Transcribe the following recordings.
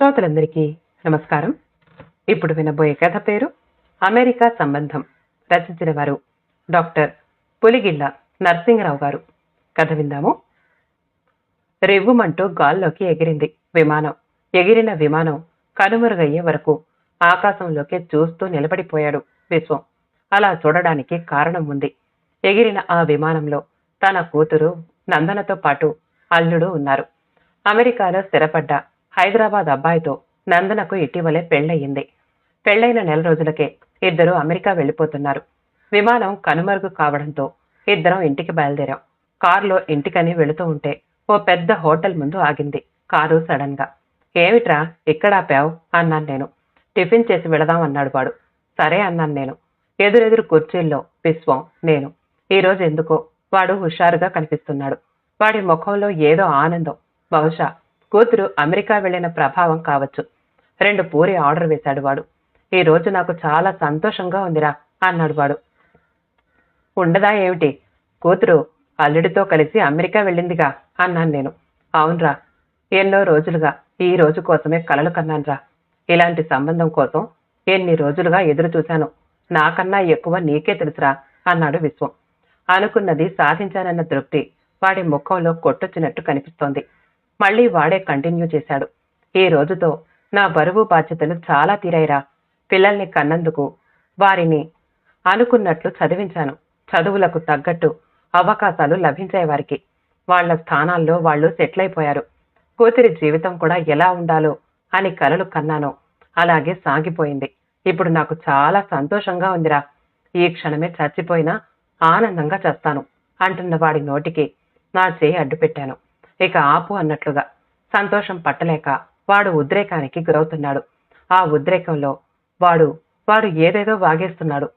శ్రోతలందరికీ నమస్కారం. ఇప్పుడు వినబోయే కథ పేరు అమెరికా సంబంధం రచించిన వారు డాక్టర్ పులిగిల్ల నరసింహరావు గారు. కథ విందాము. రెవ్వుమంటూ గాల్లోకి ఎగిరింది విమానం. ఎగిరిన విమానం కనుమరుగయ్యే వరకు ఆకాశంలోకి చూస్తూ నిలబడిపోయాడు విశ్వం. అలా చూడడానికి కారణం ఉంది. ఎగిరిన ఆ విమానంలో తన కూతురు నందనతో పాటు అల్లుడు ఉన్నారు. అమెరికాలో స్థిరపడ్డ హైదరాబాద్ అబ్బాయితో నందనకు ఇటీవలే పెళ్ళయింది. పెళ్ళైన నెల రోజులకే ఇద్దరు అమెరికా వెళ్ళిపోతున్నారు. విమానం కనుమరుగు కావడంతో ఇద్దరం ఇంటికి బయలుదేరాం. కారులో ఇంటికని వెళుతూ ఉంటే ఓ పెద్ద హోటల్ ముందు ఆగింది. కారు సడన్గా ఏమిట్రా ఇక్కడ ఆపావు? అన్నాను నేను. టిఫిన్ చేసి వెళదాం అన్నాడు వాడు. సరే అన్నాను నేను. ఎదురెదురు కుర్చీల్లో విశ్వం నేను. ఈ రోజు ఎందుకో వాడు హుషారుగా కనిపిస్తున్నాడు. వాడి ముఖంలో ఏదో ఆనందం. బహుశా కూతురు అమెరికా వెళ్ళిన ప్రభావం కావచ్చు. రెండు పూరి ఆర్డర్ వేశాడు వాడు. ఈ రోజు నాకు చాలా సంతోషంగా ఉందిరా అన్నాడు వాడు. ఉండదా ఏమిటి? కూతురు అల్లుడితో కలిసి అమెరికా వెళ్ళిందిగా అన్నాను నేను. అవునరా ఎన్నో రోజులుగా ఈ రోజు కోసమే కలలు కన్నానురా. ఇలాంటి సంబంధం కోసం ఎన్ని రోజులుగా ఎదురు చూశాను. నాకన్నా ఎక్కువ నీకే తెలుసురా అన్నాడు విశ్వం. అనుకున్నది సాధించానన్న తృప్తి వాడి ముఖంలో కొట్టొచ్చినట్టు కనిపిస్తోంది. మళ్ళీ వాడే కంటిన్యూ చేశాడు. ఈ రోజుతో నా బరువు బాధ్యతలు చాలా తీరాయిరా. పిల్లల్ని కన్నందుకు వారిని అనుకున్నట్లు చదివించాను. చదువులకు తగ్గట్టు అవకాశాలు లభించాయి వారికి. వాళ్ళ స్థానాల్లో వాళ్ళు సెటిల్ అయిపోయారు కూతురి జీవితం కూడా ఎలా ఉండాలో అని కలలు కన్నాను. అలాగే సాగిపోయింది. ఇప్పుడు నాకు చాలా సంతోషంగా ఉందిరా. ఈ క్షణమే చచ్చిపోయినా ఆనందంగా చేస్తాను అంటున్న వాడి నోటికి నా చేయి అడ్డు పెట్టాను ఇక ఆపు అన్నట్లుగా. సంతోషం పట్టలేక వాడు ఉద్రేకానికి గురవుతున్నాడు. ఆ ఉద్రేకంలో వాడు వాడు ఏదేదో వాగేస్తున్నాడు.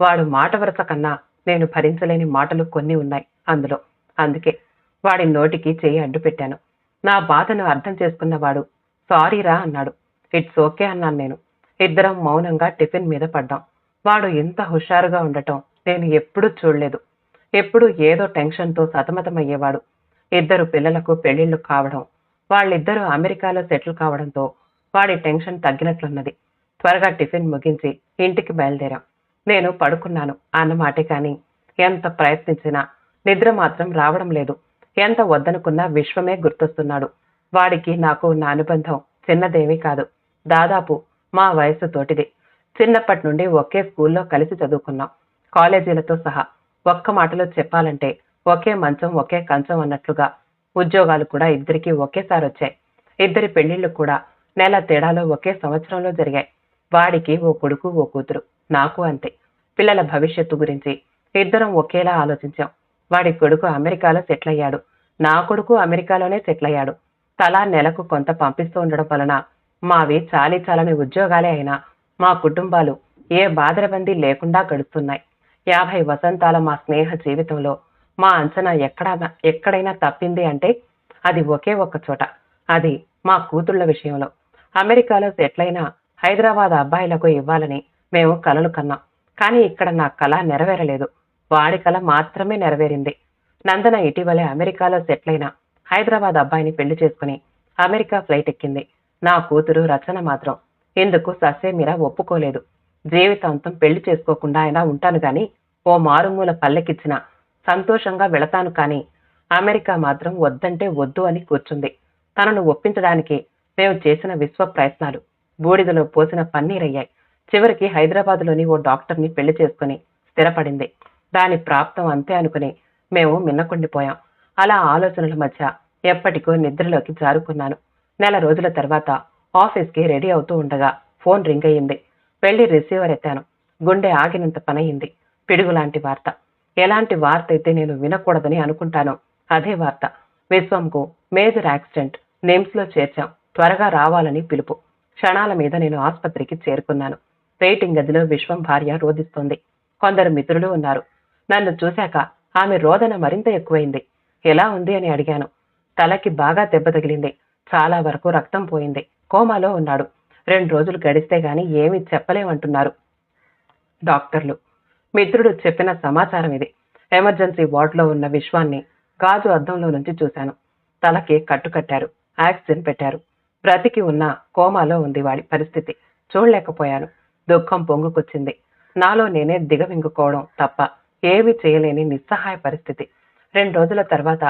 వాడు మాట వరుస కన్నా నేను భరించలేని మాటలు కొన్ని ఉన్నాయి అందులో. అందుకే వాడి నోటికి చేయి అడ్డు పెట్టాను. నా బాధను అర్థం చేసుకున్నవాడు సారీరా అన్నాడు. ఇట్స్ ఓకే అన్నాను నేను. ఇద్దరం మౌనంగా టిఫిన్ మీద పడ్డాం. వాడు ఇంత హుషారుగా ఉండటం నేను ఎప్పుడూ చూడలేదు. ఎప్పుడు ఏదో టెన్షన్తో సతమతమయ్యేవాడు. ఇద్దరు పిల్లలకు పెళ్ళిళ్ళు కావడం వాళ్ళిద్దరూ అమెరికాలో సెటిల్ కావడంతో వాడి టెన్షన్ తగ్గినట్లున్నది. త్వరగా టిఫిన్ ముగించి ఇంటికి బయలుదేరాం. నేను పడుకున్నాను అన్నమాటే కానీ ఎంత ప్రయత్నించినా నిద్ర మాత్రం రావడం లేదు. ఎంత వద్దనుకున్నా విశ్వమే గుర్తొస్తున్నాడు. వాడికి నాకు ఉన్న అనుబంధం చిన్నదేమీ కాదు. దాదాపు మా వయసు తోటిది. చిన్నప్పటి నుండి ఒకే స్కూల్లో కలిసి చదువుకున్నాం. కాలేజీలతో సహా ఒక్క మాటలో చెప్పాలంటే ఒకే మంచం ఒకే కంచం అన్నట్లుగా ఉద్యోగాలు కూడా ఇద్దరికి ఒకేసారి వచ్చాయి. ఇద్దరి పెళ్ళిళ్ళు కూడా నెల తేడాలో ఒకే సంవత్సరంలో జరిగాయి. వాడికి ఓ కొడుకు ఓ కూతురు. నాకు అంతే. పిల్లల భవిష్యత్తు గురించి ఇద్దరం ఒకేలా ఆలోచించాం. వాడి కొడుకు అమెరికాలో సెటిల్ అయ్యాడు. నా కొడుకు అమెరికాలోనే సెటిల్ అయ్యాడు. తలా నెలకు కొంత పంపిస్తూ ఉండడం వలన మావి చాలీ చాలని ఉద్యోగాలే అయినా మా కుటుంబాలు ఏ బాధరబందీ లేకుండా గడుస్తున్నాయి. యాభై వసంతాల మా స్నేహ జీవితంలో మా అంచనా ఎక్కడ ఎక్కడైనా తప్పింది అంటే అది ఒకే ఒక్క చోట. అది మా కూతుళ్ళ విషయంలో. అమెరికాలో సెటిల్ హైదరాబాద్ అబ్బాయిలకు ఇవ్వాలని మేము కలలు కన్నాం. కానీ ఇక్కడ నా కళ నెరవేరలేదు. వాడి కళ మాత్రమే నెరవేరింది. నందన ఇటీవలే అమెరికాలో సెటిల్ హైదరాబాద్ అబ్బాయిని పెళ్ళి చేసుకుని అమెరికా ఫ్లైట్ ఎక్కింది. నా కూతురు రచన మాత్రం ఎందుకు ససేమిరా ఒప్పుకోలేదు. జీవితాంతం పెళ్ళి చేసుకోకుండా అయినా ఉంటాను గాని ఓ మారుమూల పల్లెకిచ్చిన సంతోషంగా వెళతాను కానీ అమెరికా మాత్రం వద్దంటే వద్దు అని కూర్చుంది. తనను ఒప్పించడానికి మేము చేసిన విశ్వ ప్రయత్నాలు బూడిదలో పోసిన పన్నీరయ్యాయి చివరికి హైదరాబాద్లోని ఓ డాక్టర్ని పెళ్ళి చేసుకుని స్థిరపడింది. దాని ప్రాప్తం అంతే అనుకుని మేము మిన్నకుండిపోయాం. అలా ఆలోచనల మధ్య ఎప్పటికో నిద్రలోకి జారుకున్నాను. నెల రోజుల తర్వాత ఆఫీస్కి రెడీ అవుతూ ఉండగా ఫోన్ రింగ్ అయ్యింది. పెళ్ళి రిసీవర్ ఎత్తాను. గుండె ఆగినంత పనయింది. పిడుగు లాంటి వార్త. ఎలాంటి వార్త అయితే నేను వినకూడదని అనుకుంటాను అదే వార్త. విశ్వంకు మేజర్ యాక్సిడెంట్ నిమ్స్లో చేర్చాం. త్వరగా రావాలని పిలుపు. క్షణాల మీద నేను ఆసుపత్రికి చేరుకున్నాను. వెయిటింగ్ గదిలో విశ్వం భార్య రోధిస్తోంది. కొందరు మిత్రులు ఉన్నారు. నన్ను చూశాక ఆమె రోదన మరింత ఎక్కువైంది. ఎలా ఉంది అని అడిగాను. తలకి బాగా దెబ్బ తగిలింది. చాలా వరకు రక్తం పోయింది. కోమాలో ఉన్నాడు. రెండు రోజులు గడిస్తే గాని ఏమీ చెప్పలేమంటున్నారు. డాక్టర్లు మిత్రుడు చెప్పిన సమాచారం ఇది. ఎమర్జెన్సీ వార్డులో ఉన్న విశ్వాన్ని గాజు అద్దంలో నుంచి చూశాను. తలకి కట్టు కట్టారు. ఆక్సిజన్ పెట్టారు. బ్రతికి ఉన్న కోమాలో ఉంది వాడి పరిస్థితి. చూడలేకపోయాను. దుఃఖం పొంగుకొచ్చింది. నాలో నేనే దిగవింగుకోవడం తప్ప ఏమీ చేయలేని నిస్సహాయ పరిస్థితి. రెండు రోజుల తర్వాత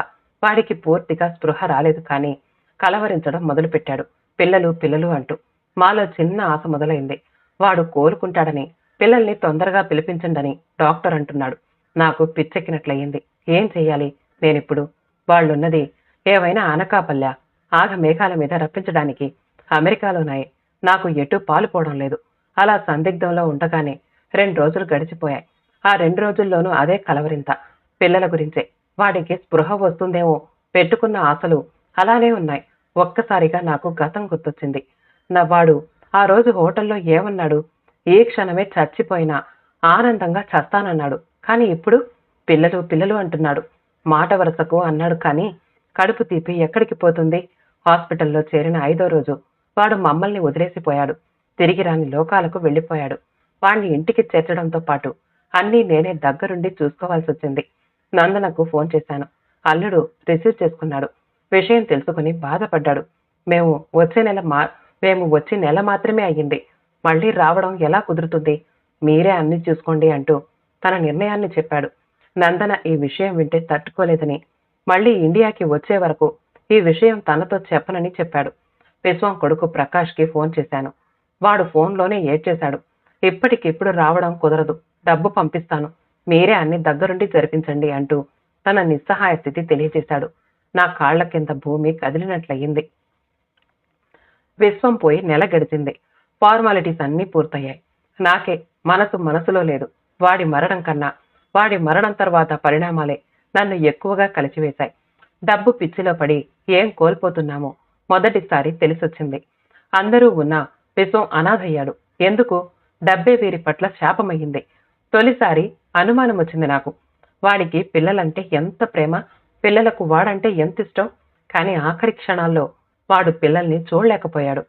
వాడికి పూర్తిగా స్పృహ రాలేదు కానీ కలవరించడం మొదలుపెట్టాడు. పిల్లలు పిల్లలు అంటూ మాలో చిన్న ఆశ మొదలైంది. వాడు కోలుకుంటాడని పిల్లల్ని తొందరగా పిలిపించండని డాక్టర్ అంటున్నాడు. నాకు పిచ్చెక్కినట్లయింది. ఏం చెయ్యాలి? నేనిప్పుడు వాళ్ళున్నది ఏవైనా అనకాపల్లా ఆగ మేఘాల మీద రప్పించడానికి అమెరికాలోనాయి. నాకు ఎటు పాలుపోవడం లేదు. అలా సందిగ్ధంలో ఉండగానే రెండు రోజులు గడిచిపోయాయి. ఆ రెండు రోజుల్లోనూ అదే కలవరింత. పిల్లల గురించే. వాడికి స్పృహ వస్తుందేమో పెట్టుకున్న ఆశలు అలానే ఉన్నాయి. ఒక్కసారిగా నాకు గతం గుర్తొచ్చింది. నా వాడు ఆ రోజు హోటల్లో ఏమన్నాడు? ఏ క్షణమే చచ్చిపోయినా ఆనందంగా చస్తానన్నాడు. కానీ ఇప్పుడు పిల్లలు పిల్లలు అంటున్నాడు. మాట వరుసకు అన్నాడు కానీ కడుపు తీపి ఎక్కడికి పోతుంది? హాస్పిటల్లో చేరిన ఐదో రోజు వాడు మమ్మల్ని వదిలేసిపోయాడు. తిరిగి రాని లోకాలకు వెళ్ళిపోయాడు. వాణ్ణి ఇంటికి చేర్చడంతో పాటు అన్నీ నేనే దగ్గరుండి చూసుకోవాల్సి వచ్చింది. నందనకు ఫోన్ చేశాను. అల్లుడు రిసీవ్ చేసుకున్నాడు. విషయం తెలుసుకుని బాధపడ్డాడు. మేము వచ్చే నెల మా మేము వచ్చి నెల మాత్రమే అయ్యింది. మళ్ళీ రావడం ఎలా కుదురుతుంది? మీరే అన్ని చూసుకోండి అంటూ తన నిర్ణయాన్ని చెప్పాడు. నందన ఈ విషయం వింటే తట్టుకోలేదని. మళ్ళీ ఇండియాకి వచ్చే వరకు ఈ విషయం తనతో చెప్పనని చెప్పాడు. విశ్వం కొడుకు ప్రకాష్కి ఫోన్ చేశాను. వాడు ఫోన్లోనే ఏడ్చేశాడు. ఇప్పటికిప్పుడు రావడం కుదరదు. డబ్బు పంపిస్తాను. మీరే అన్ని దగ్గరుండి జరిపించండి అంటూ తన నిస్సహాయ స్థితి తెలియజేశాడు. నా కాళ్ళ కింద భూమి కదిలినట్లయింది. విశ్వం పోయి నెల గడిచింది. ఫార్మాలిటీస్ అన్నీ పూర్తయ్యాయి. నాకే మనసు మనసులో లేదు. వాడి మరణం కన్నా వాడి మరణం తర్వాత పరిణామాలే నన్ను ఎక్కువగా కలిచివేశాయి. డబ్బు పిచ్చిలో పడి ఏం కోల్పోతున్నామో మొదటిసారి తెలిసొచ్చింది. అందరూ ఉన్నా విశ్వం అనాథయ్యాడు. ఎందుకు? డబ్బే వీరి పట్ల శాపమయ్యింది. తొలిసారి అనుమానం వచ్చింది నాకు. వాడికి పిల్లలంటే ఎంత ప్రేమ? పిల్లలకు వాడంటే ఎంత ఇష్టం? కానీ ఆఖరి క్షణాల్లో వాడు పిల్లల్ని చూడలేకపోయాడు.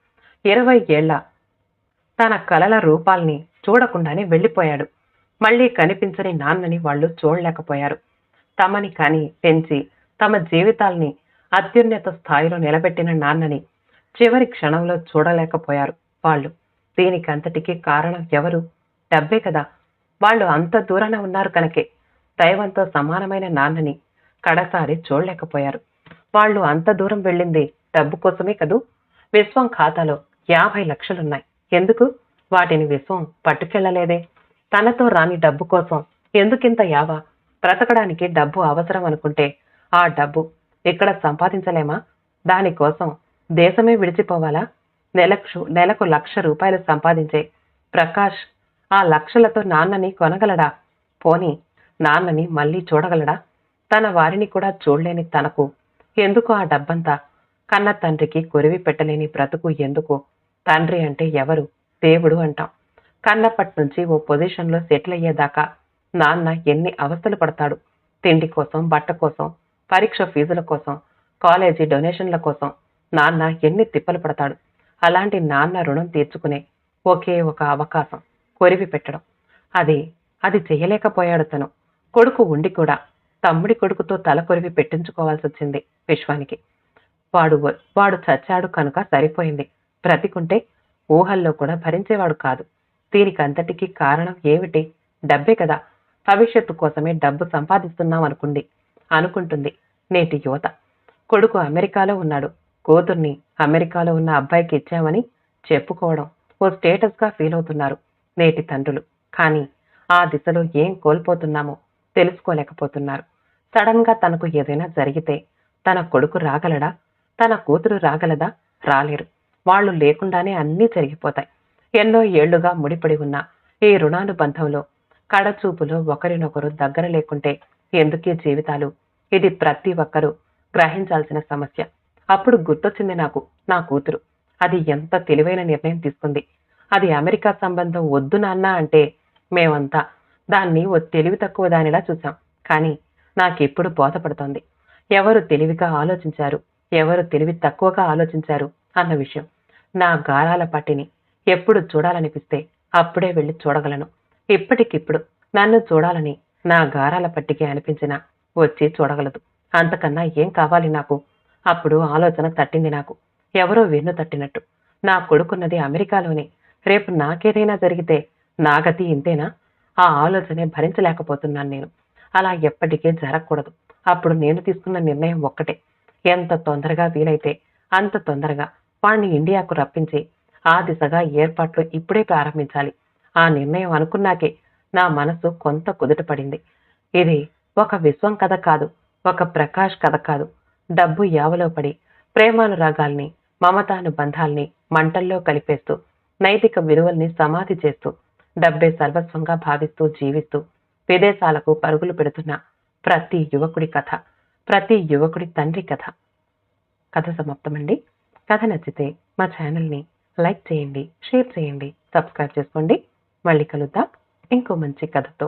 ఇరవై ఏళ్ళ తన కలల రూపాల్ని చూడకుండానే వెళ్ళిపోయాడు. మళ్ళీ కనిపించని నాన్నని వాళ్ళు చూడలేకపోయారు. తమని కని పెంచి తమ జీవితాల్ని అత్యున్నత స్థాయిలో నిలబెట్టిన నాన్నని చివరి క్షణంలో చూడలేకపోయారు వాళ్ళు. దీనికంతటికీ కారణం ఎవరు? డబ్బే కదా. వాళ్ళు అంత దూరాన ఉన్నారు కనుకే. దైవంతో సమానమైన నాన్నని కడసారి చూడలేకపోయారు. వాళ్ళు అంత దూరం వెళ్ళింది డబ్బు కోసమే కదూ? విశ్వం ఖాతాలో యాభై లక్షలున్నాయి. ఎందుకు? వాటిని విశ్వం పట్టుకెళ్ళలేదే. తనతో రాని డబ్బు కోసం ఎందుకింత యావ? బ్రతకడానికి డబ్బు అవసరం అనుకుంటే ఆ డబ్బు ఇక్కడ సంపాదించలేమా? దానికోసం దేశమే విడిచిపోవాలా? నెలకు నెలకు లక్ష రూపాయలు సంపాదించే ప్రకాష్ ఆ లక్షలతో నాన్నని కొనగలడా? పోని నాన్నని మళ్ళీ చూడగలడా? తన వారిని కూడా చూడలేని తనకు ఎందుకు ఆ డబ్బంతా? కన్న తండ్రికి కొరివి పెట్టలేని బ్రతుకు ఎందుకు? తండ్రి అంటే ఎవరు? దేవుడు అంటాం. కన్నప్పటి నుంచి ఓ పొజిషన్లో సెటిల్ అయ్యేదాకా నాన్న ఎన్ని అవస్థలు పడతాడు? తిండి కోసం బట్ట కోసం పరీక్ష ఫీజుల కోసం కాలేజీ డొనేషన్ల కోసం నాన్న ఎన్ని తిప్పలు పడతాడు? అలాంటి నాన్న రుణం తీర్చుకునే ఒకే ఒక అవకాశం కొరివి పెట్టడం. అది అది చేయలేకపోయాడు తను. కొడుకు ఉండి కూడా తమ్ముడి కొడుకుతో తల కొరివి పెట్టించుకోవాల్సి వచ్చింది విశ్వానికి. వాడు వాడు చచ్చాడు కనుక సరిపోయింది. బ్రతికుంటే ఊహల్లో కూడా భరించేవాడు కాదు. దీనికంతటికీ కారణం ఏమిటి? డబ్బే కదా. భవిష్యత్తు కోసమే డబ్బు సంపాదిస్తున్నాం అనుకుంది. అనుకుంటుంది నేటి యువత. కొడుకు అమెరికాలో ఉన్నాడు. కూతుర్ని అమెరికాలో ఉన్న అబ్బాయికి ఇచ్చామని చెప్పుకోవడం ఓ స్టేటస్గా ఫీల్ అవుతున్నారు నేటి తండ్రులు. కానీ ఆ దిశలో ఏం కోల్పోతున్నామో తెలుసుకోలేకపోతున్నారు. సడన్గా తనకు ఏదైనా జరిగితే తన కొడుకు రాగలడా? తన కూతురు రాగలదా? రాలేరు. వాళ్ళు లేకుండానే అన్నీ జరిగిపోతాయి. ఎన్నో ఏళ్ళుగా ముడిపడి ఉన్న ఈ రుణానుబంధంలో కడచూపులో ఒకరినొకరు దగ్గర లేకుంటే ఎందుకే జీవితాలు? ఇది ప్రతి ఒక్కరూ గ్రహించాల్సిన సమస్య. అప్పుడు గుర్తొచ్చింది నాకు నా కూతురు. అది ఎంత తెలివైన నిర్ణయం తీసుకుంది. అది అమెరికా సంబంధం వద్దు నాన్న అంటే మేమంతా దాన్ని ఓ తెలివి తక్కువ దానిలా చూసాం కానీ నాకెప్పుడు బోధపడుతోంది. ఎవరు తెలివిగా ఆలోచించారు? ఎవరు తెలివి తక్కువగా ఆలోచించారు? అన్న విషయం. నా గారాల పట్టిని ఎప్పుడు చూడాలనిపిస్తే అప్పుడే వెళ్ళి చూడగలను. ఇప్పటికిప్పుడు నన్ను చూడాలని నా గారాల పట్టికి అనిపించినా వచ్చి చూడగలదు. అంతకన్నా ఏం కావాలి నాకు? అప్పుడు ఆలోచన తట్టింది నాకు. ఎవరో వెన్ను తట్టినట్టు. నా కొడుకున్నది అమెరికాలోనే. రేపు నాకేదైనా జరిగితే నా గతి ఇంతేనా? ఆ ఆలోచనే భరించలేకపోతున్నాను నేను. అలా ఎప్పటికీ జరగకూడదు. అప్పుడు నేను తీసుకున్న నిర్ణయం ఒక్కటే. ఎంత తొందరగా వీలైతే అంత తొందరగా వాణ్ణి ఇండియాకు రప్పించి ఆ దిశగా ఏర్పాట్లు ఇప్పుడే ప్రారంభించాలి. ఆ నిర్ణయం అనుకున్నాకే నా మనసు కొంత కుదుట పడింది ఇది ఒక విశ్వం కథ కాదు ఒక ప్రకాష్ కథ కాదు. డబ్బు యావలో పడి ప్రేమానురాగాల్ని మమతానుబంధాల్ని మంటల్లో కలిపేస్తూ నైతిక విలువల్ని సమాధి చేస్తూ డబ్బే సర్వస్వంగా భావిస్తూ జీవిస్తూ విదేశాలకు పరుగులు పెడుతున్న ప్రతి యువకుడి కథ ప్రతి యువకుడి తండ్రి కథ. కథ సమాప్తమండి. కథ నచ్చితే మా ఛానల్ని లైక్ చేయండి షేర్ చేయండి సబ్స్క్రైబ్ చేసుకోండి. మళ్ళీ కలుద్దాం. ఇంకో మంచి కథతో.